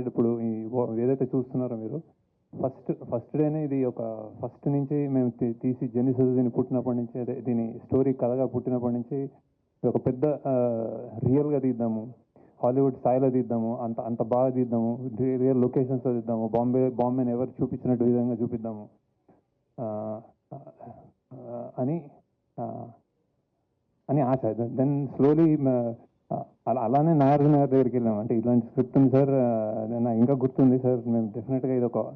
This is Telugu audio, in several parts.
ఇప్పుడు ఏదైతే చూస్తున్నారో మీరు ఫస్ట్ ఫస్ట్ డేనే ఇది ఒక ఫస్ట్ నుంచి మేము తీసి జెనిసస్ దీన్ని పుట్టినప్పటి నుంచి అదే దీని స్టోరీ కథగా పుట్టినప్పటి నుంచి ఒక పెద్ద రియల్గా తీద్దాము. హాలీవుడ్ స్థాయిలో తీద్దాము. అంత అంత బాగా తీద్దాము. రియల్ లొకేషన్స్లో తీద్దాము. బాంబే బాంబేని ఎవరు చూపించినట్టు విధంగా చూపిద్దాము. అని అని ఆశ. దెన్ స్లోలీ అలా అలానే నాగార్జున గారి దగ్గరికి వెళ్ళాం. అంటే ఇలాంటి స్క్రిప్ట్ ఉంది సార్. నాకు ఇంకా గుర్తుంది సార్. మేము డెఫినెట్గా ఇది ఒక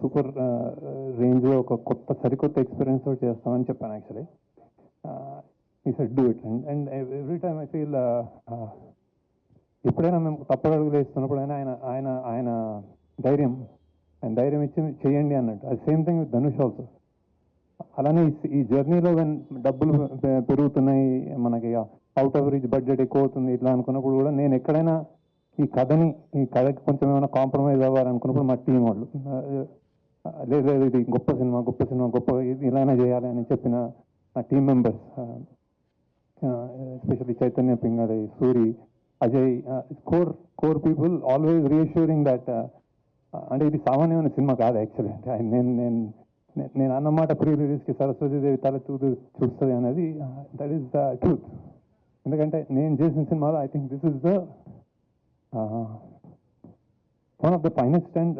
సూపర్ రేంజ్లో ఒక కొత్త సరికొత్త ఎక్స్పీరియన్స్ తోటి చేస్తామని చెప్పాను యాక్చువల్లీ. ఈ said do it. And and every time I feel ఎప్పుడైనా మేము తప్పగడుగులు వేస్తున్నప్పుడు అయినా ఆయన ఆయన ఆయన ధైర్యం ఆయన ధైర్యం ఇచ్చి చేయండి అన్నట్టు. అది same thing with Dhanush also. అలానే ఈ- జర్నీలో వెన్ డబ్బులు పెరుగుతున్నాయి అవుట్ ఆఫ్ రీచ్ బడ్జెట్ ఎక్కువ అవుతుంది ఇట్లా అనుకున్నప్పుడు కూడా నేను ఎక్కడైనా ఈ కథని ఈ కథకి కొంచెం ఏమైనా కాంప్రమైజ్ అవ్వాలనుకున్నప్పుడు మా టీం వాళ్ళు లేదు లేదు ఇది గొప్ప సినిమా గొప్ప సినిమా గొప్ప ఇది ఇలానే చేయాలి అని చెప్పిన నా team members especially Chaitanya Pingali Suri Ajay core core people always reassuring that అంటే ఇది సామాన్యమైన సినిమా కాదు యాక్చువల్లీ అంటే నేను నేను నేను అన్నమాట ప్రీ రిలీజ్కి సరస్వతీదేవి తల తూదు చూస్తుంది అనేది దట్ ఈస్ ద ట్రూత్ ఎందుకంటే నేను చేసిన సినిమాలో I think this is the one of the finest and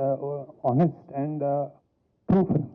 honest and true film